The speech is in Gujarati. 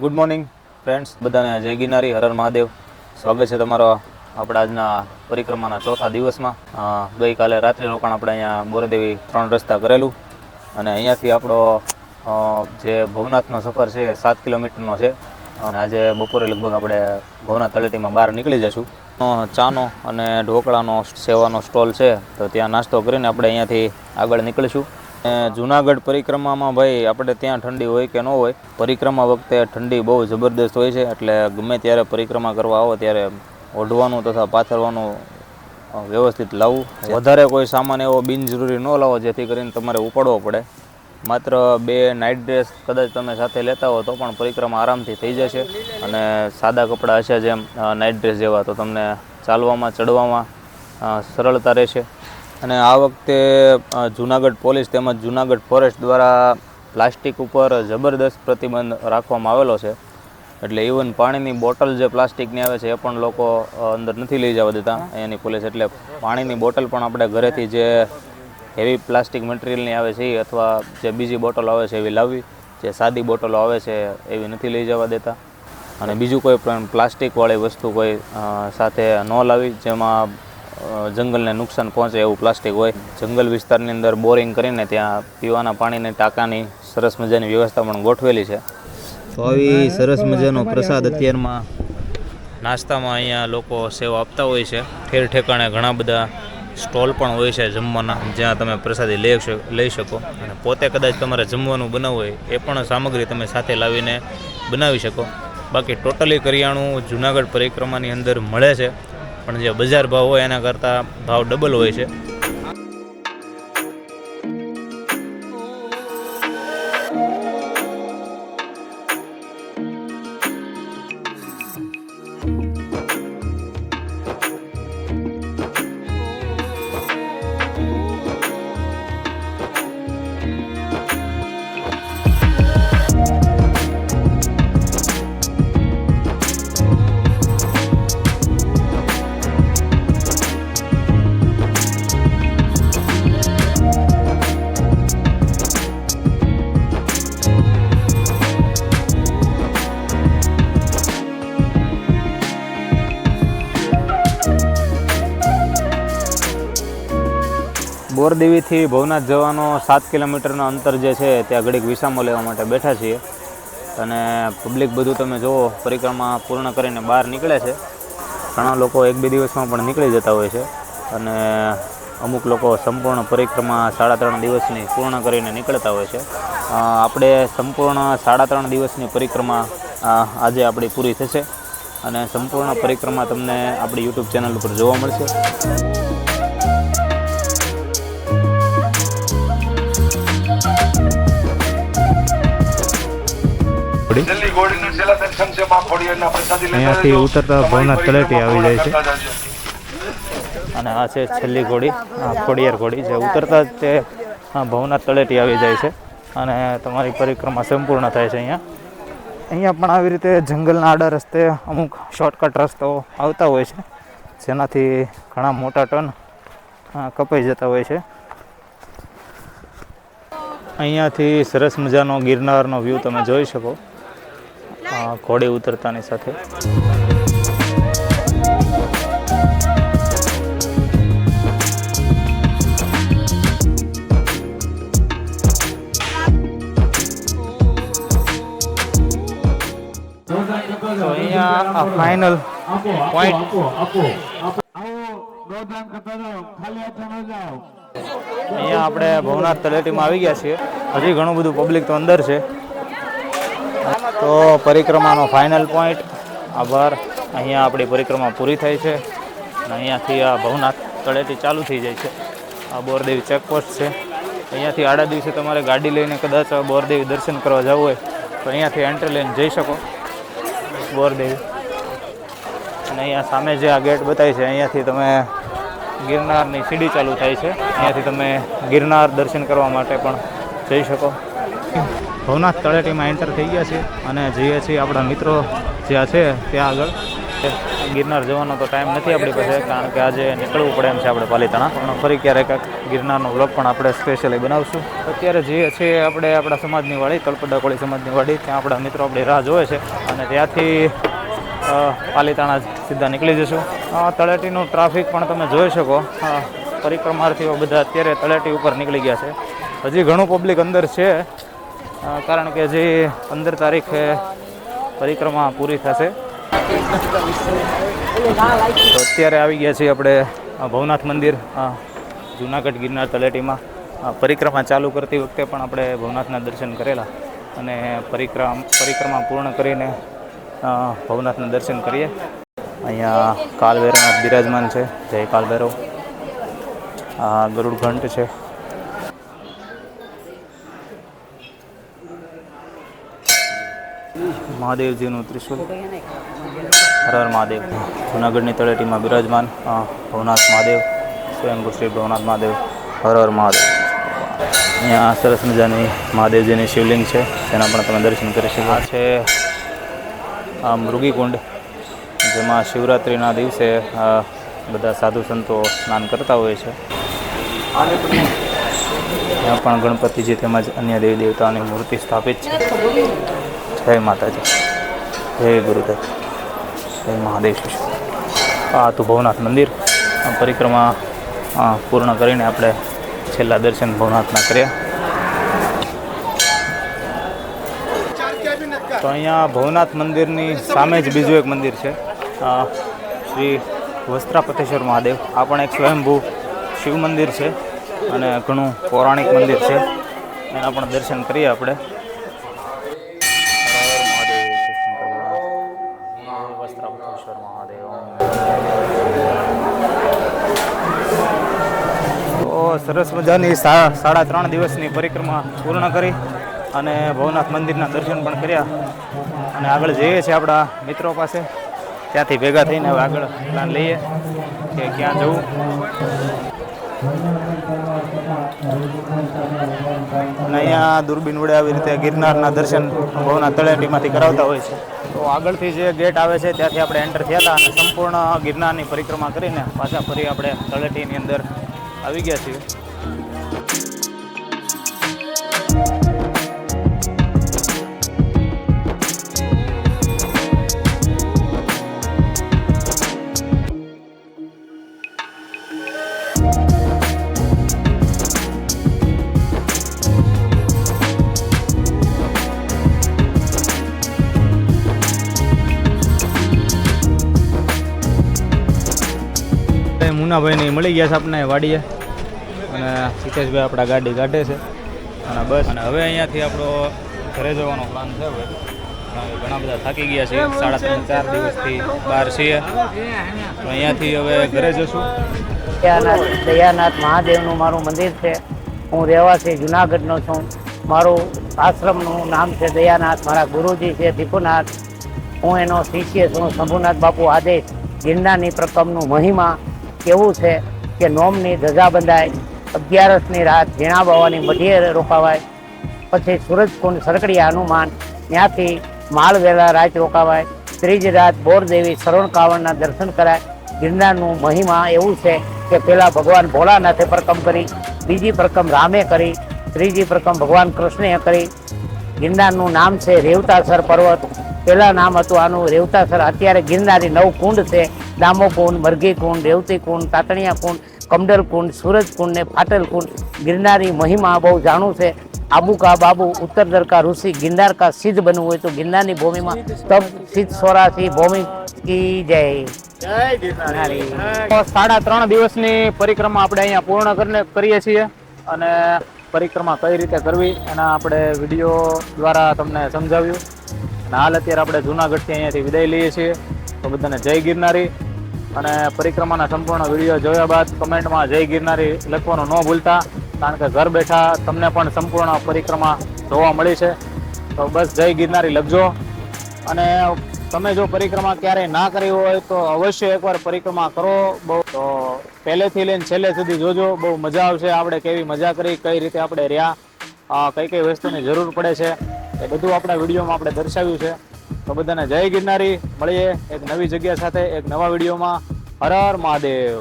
ગુડ મોર્નિંગ ફ્રેન્ડ્સ બધાને જય ગિરનારી હરર મહાદેવ. સ્વાગત છે તમારો આપણા આજના પરિક્રમાના ચોથા દિવસમાં. ગઈકાલે રાત્રે રોકાણ આપણે અહીંયા બોરદેવી ત્રણ રસ્તા કરેલું. અને અહીંયાથી આપણો જે ભવનાથનો સફર છે સાત કિલોમીટરનો છે. અને આજે બપોરે લગભગ આપણે ભવનાથ તળેટીમાં બહાર નીકળી જશું. ચાનો અને ઢોકળાનો સેવાનો સ્ટોલ છે, તો ત્યાં નાસ્તો કરીને આપણે અહીંયાથી આગળ નીકળીશું. જુનાગઢ પરિક્રમામાં ભાઈ આપણે ત્યાં ઠંડી હોય કે ન હોય પરિક્રમા વખતે ઠંડી બહુ જબરદસ્ત હોય છે. એટલે ગમે ત્યારે પરિક્રમા કરવા આવો ત્યારે ઓઢવાનું તથા પાથરવાનું વ્યવસ્થિત લાવવું વધારે કોઈ સામાન એવો બિનજરૂરી ન લાવો જેથી કરીને તમારે ઉપાડવો પડે. માત્ર બે નાઇટ ડ્રેસ કદાચ તમે સાથે લેતા હો તો પણ પરિક્રમા આરામથી થઈ જશે. અને સાદા કપડાં હશે જેમ નાઇટ ડ્રેસ જેવા. તો તમને ચાલવામાં ચડવામાં સરળતા રહેશે. અને આ વખતે જુનાગઢ પોલીસ તેમજ જુનાગઢ ફોરેસ્ટ દ્વારા પ્લાસ્ટિક ઉપર જબરદસ્ત પ્રતિબંધ રાખવામાં આવેલો છે. એટલે ઇવન પાણીની બોટલ જે પ્લાસ્ટિકની આવે છે એ પણ લોકો અંદર નથી લઈ જવા દેતા. અહીંયાની પોલીસ એટલે પાણીની બોટલ પણ આપણે ઘરેથી જે હેવી પ્લાસ્ટિક મટીરિયલની આવે છે એ અથવા જે બીજી બોટલો આવે છે એવી લાવવી. જે સાદી બોટલો આવે છે એવી નથી લઈ જવા દેતા. અને બીજું કોઈ પણ પ્લાસ્ટિકવાળી વસ્તુ કોઈ સાથે ન લાવી, જેમાં જંગલને નુકસાન પહોંચે એવું પ્લાસ્ટિક હોય. જંગલ વિસ્તારની અંદર બોરિંગ કરીને ત્યાં પીવાના પાણીની ટાંકાની સરસ મજાની વ્યવસ્થા પણ ગોઠવેલી છે. તો આવી સરસ મજાનો પ્રસાદ અત્યારમાં નાસ્તામાં અહીંયા લોકો સેવા આપતા હોય છે. ઠેર ઠેકાણે ઘણા બધા સ્ટોલ પણ હોય છે જમવાના, જ્યાં તમે પ્રસાદી લઈ લઈ શકો. અને પોતે કદાચ તમારે જમવાનું બનાવવું હોય, એ પણ સામગ્રી તમે સાથે લાવીને બનાવી શકો. બાકી ટોટલી કરિયાણું જુનાગઢ પરિક્રમાની અંદર મળે છે. પણ જે બજાર ભાવ હોય એના કરતાં ભાવ ડબલ હોય છે. બોરદેવીથી ભવનાથ જવાનો સાત કિલોમીટરનો અંતર જે છે ત્યાં ઘડીક વિસામો લેવા માટે બેઠા છીએ. અને પબ્લિક બધું તમે જુઓ પરિક્રમા પૂર્ણ કરીને બહાર નીકળે છે. ઘણા લોકો એક બે દિવસમાં પણ નીકળી જતા હોય છે. અને અમુક લોકો સંપૂર્ણ પરિક્રમા સાડા ત્રણ દિવસની પૂર્ણ કરીને નીકળતા હોય છે. આપણે સંપૂર્ણ સાડા ત્રણ દિવસની પરિક્રમા આજે આપણી પૂરી થશે. અને સંપૂર્ણ પરિક્રમા તમને આપણી યુટ્યુબ ચેનલ ઉપર જોવા મળશે. અહીંયાથી ઉતરતા ભવનાથ તળેટી આવી જાય છે. અને આ છે છેલ્લી ઘોડી આ ખોડિયાર ઘોડી જે ઉતરતા જ તે ભવનાથ તળેટી આવી જાય છે. અને તમારી પરિક્રમા સંપૂર્ણ થાય છે અહીંયા. અહીંયા પણ આવી રીતે જંગલના આડા રસ્તે અમુક શોર્ટકટ રસ્તાઓ આવતા હોય છે જેનાથી ઘણા મોટા ટન કપાઈ જતા હોય છે. અહીંયાથી સરસ મજાનો ગિરનારનો વ્યૂ તમે જોઈ શકો. ઘોડી ઉતરતાની સાથે. અહીંયા ફાઇનલ પોઈન્ટ અહીંયા આપણે ભવનાથ તલેટીમાં આવી ગયા છીએ. હજી ઘણું બધું પબ્લિક તો અંદર છે. તો પરિક્રમાનો ફાઇનલ પોઈન્ટ આભાર. અહીંયા આપણી પરિક્રમા પૂરી થાય છે. અને અહીંયાથી આ ભવનાથ તળેટી ચાલુ થઈ જાય છે. આ બોરદેવી ચેકપોસ્ટ છે. અહીંયાથી આડા દિવસે તમારે ગાડી લઈને કદાચ બોરદેવી દર્શન કરવા જવું હોય, તો અહીંયાથી એન્ટ્રી લઈને જઈ શકો. બોરદેવી. અને અહીંયા સામે જે આ ગેટ બતાવી છે, અહીંયાથી તમે ગિરનારની સીડી ચાલુ થાય છે. અહીંયાથી તમે ગિરનાર દર્શન કરવા માટે પણ જઈ શકો. ભવનાથ તળેટીમાં એન્ટર થઈ ગયા છે અને જઈએ છીએ આપણા મિત્રો જ્યાં છે ત્યાં આગળ. ગિરનાર જવાનો તો ટાઈમ નથી આપણી પાસે, કારણ કે આજે નીકળવું પડે એમ છે આપણે પાલીતાણા. પણ ફરી ક્યારેક ગિરનારનો વ્લોગ પણ આપણે સ્પેશિયલી બનાવશું. અત્યારે જે છીએ આપણે આપણા સમાજની વાડી તલપડાકોળી સમાજની વાડી ત્યાં આપણા મિત્રો આપણી રાહ જોવે છે. અને ત્યાંથી પાલીતાણા સીધા નીકળી જશું. તળેટીનું ટ્રાફિક પણ તમે જોઈ શકો. પરિક્રમાર્થીઓ બધા અત્યારે તળેટી ઉપર નીકળી ગયા છે. હજી ઘણું પબ્લિક અંદર છે. કારણ કે જે પંદર તારીખે પરિક્રમા પૂરી થશે. તો અત્યારે આવી ગયા છીએ આપણે ભવનાથ મંદિર જૂનાગઢ ગિરનાર તલેટીમાં પરિક્રમા ચાલુ કરતી વખતે પણ આપણે ભવનાથના દર્શન કરેલા અને પરિક્રમ, પરિક્રમા પૂર્ણ કરીને ભવનાથના દર્શન કરીએ. અહીંયા કાલભૈરવનાથ બિરાજમાન છે. જય કાલભૈરવ. ગરુડ ઘંટ છે. મહાદેવજીનું ત્રિશુલ. હર હર મહાદેવ. જૂનાગઢની તળેટીમાં બિરાજમાન ભવનાથ મહાદેવ, સ્વયંભૂ શ્રી ભવનાથ મહાદેવ. હર હર મહાદેવ. અહીંયા સરસ મજાની મહાદેવજીની શિવલિંગ છે તેના પણ તમે દર્શન કરી શકો. આ છે મૃગીકુંડ, જેમાં શિવરાત્રિના દિવસે બધા સાધુ સંતો સ્નાન કરતા હોય છે. ત્યાં પણ ગણપતિજી તેમજ અન્ય દેવી દેવતાઓની મૂર્તિ સ્થાપિત છે. જય માતાજી. જય ગુરુદેવ. જય મહાદેવ આ હતું ભવનાથ મંદિર. આ પરિક્રમા પૂર્ણ કરીને આપણે છેલ્લા દર્શન ભવનાથના કર્યા. તો અહીંયા ભવનાથ મંદિરની સામે જ બીજું એક મંદિર છે. શ્રી વસ્ત્રાપતેશ્વર મહાદેવ. આ પણ એક સ્વયંભૂ શિવ મંદિર છે અને ઘણું પૌરાણિક મંદિર છે. એના પણ દર્શન કરીએ આપણે. સરસ મજાની સાડા ત્રણ દિવસની પરિક્રમા પૂર્ણ કરી અને ભવનાથ મંદિરના દર્શન પણ કર્યા. અને આગળ જઈએ છીએ આપણા મિત્રો પાસે. ત્યાંથી ભેગા થઈને હવે આગળ પ્લાન લઈએ કે ક્યાં જવું. અને અહીંયા દૂરબીન વડે આવી રીતે ગિરનારના દર્શન ભવનાથ તળેટીમાંથી કરાવતા હોય છે. તો આગળથી જે ગેટ આવે છે ત્યાંથી આપણે એન્ટર થયા હતા અને સંપૂર્ણ ગિરનારની પરિક્રમા કરીને પાછા ફરી આપણે તળેટીની અંદર આવી ગયા છીએ એ મુનાભાઈની મળી ગયા છે આપણે વાડીએ. અને સિતેશભાઈ આપણા ગાડી કાઢે છે. અને બસ. અને હવે અહીંયાથી આપણો ઘરે જવાનો પ્લાન છે હવે. ઘણા બધા થાકી ગયા છે સાડા ત્રણ ચાર દિવસથી બહાર છીએ. તો અહીંયાથી હવે ઘરે જશું. દયાનાથ દયાનાથ મહાદેવનું મારું મંદિર છે. હું રહેવાસી જુનાગઢનો છું. મારું આશ્રમનું નામ છે દયાનાથ. મારા ગુરુજી છે દીપુનાથ. હું એનો શિષ્ય છું. શંભુનાથ બાપુ આદેશ ગિરનારની પ્રકમનું મહિમા કેવું છે કે નોમની ધજા બંધાય અગિયારસની રાત ઝીણા બાવાની મઢીએ રોકાવાય, પછી સૂરજકુંડ સરકડીયા હનુમાન, ત્યાંથી માળવેલા રાત રોકાવાય, ત્રીજી રાત બોરદેવી શરણ કાવડના દર્શન કરાય. ગિરનારનું મહિમા એવું છે કે પહેલાં ભગવાન ભોળાનાથે પ્રકમ કરી, બીજી પ્રકમ રામે કરી, ત્રીજી પ્રકમ ભગવાન કૃષ્ણએ કરી. ગિરનારનું નામ છે રેવતાસર પર્વત. પહેલાં નામ હતું આનું રેવતાસર. અત્યારે ગિરનારી નવ કુંડ છે. દામો કુંડ મરઘી કુંડ રેવતી કુંડ તાતણિયા કુંડ કમડલ કુંડ સૂરજ કુંડ ને ફાટલ કુંડ ગિરનારી મહિમા બહુ જાણું છે. આબુ કા બાબુ, ઉત્તર દરકા ઋષિ, ગિરનાર કા સિદ્ધ બનવું હોય તો ગિરનારની ભૂમિમાં તપ સિદ્ધ સોરાથી ભૂમિ કી જય. સાડા ત્રણ દિવસની પરિક્રમા આપણે અહીંયા પૂર્ણ કરીને કરીએ છીએ અને પરિક્રમા કઈ રીતે કરવી એના આપણે વીડિયો દ્વારા તમને સમજાવ્યું. અને હાલ અત્યારે આપણે જૂનાગઢથી અહીંયાથી વિદાય લઈએ છીએ. તો બધાને જય ગિરનારી. અને પરિક્રમાના સંપૂર્ણ વીડિયો જોયા બાદ કમેન્ટમાં જય ગિરનારી લખવાનું ન ભૂલતા, કારણ કે ઘર બેઠા તમને પણ સંપૂર્ણ પરિક્રમા જોવા મળી છે. તો બસ જય ગિરનારી લખજો. અને તમે જો પરિક્રમા ક્યારેય ના કરી હોય તો અવશ્ય એકવાર પરિક્રમા કરો. બહુ તો પહેલેથી લઈને છેલ્લે સુધી જોજો. બહુ મજા આવશે. આપણે કેવી મજા કરી, કઈ રીતે આપણે રહ્યા કઈ કઈ વસ્તુની જરૂર પડે છે. એ બધું આપણા વિડીયોમાં આપણે દર્શાવ્યું છે. તો બધાને જય ગિરનારી. મળીએ એક નવી જગ્યા સાથે, એક નવા વિડીયોમાં. હર હર મહાદેવ.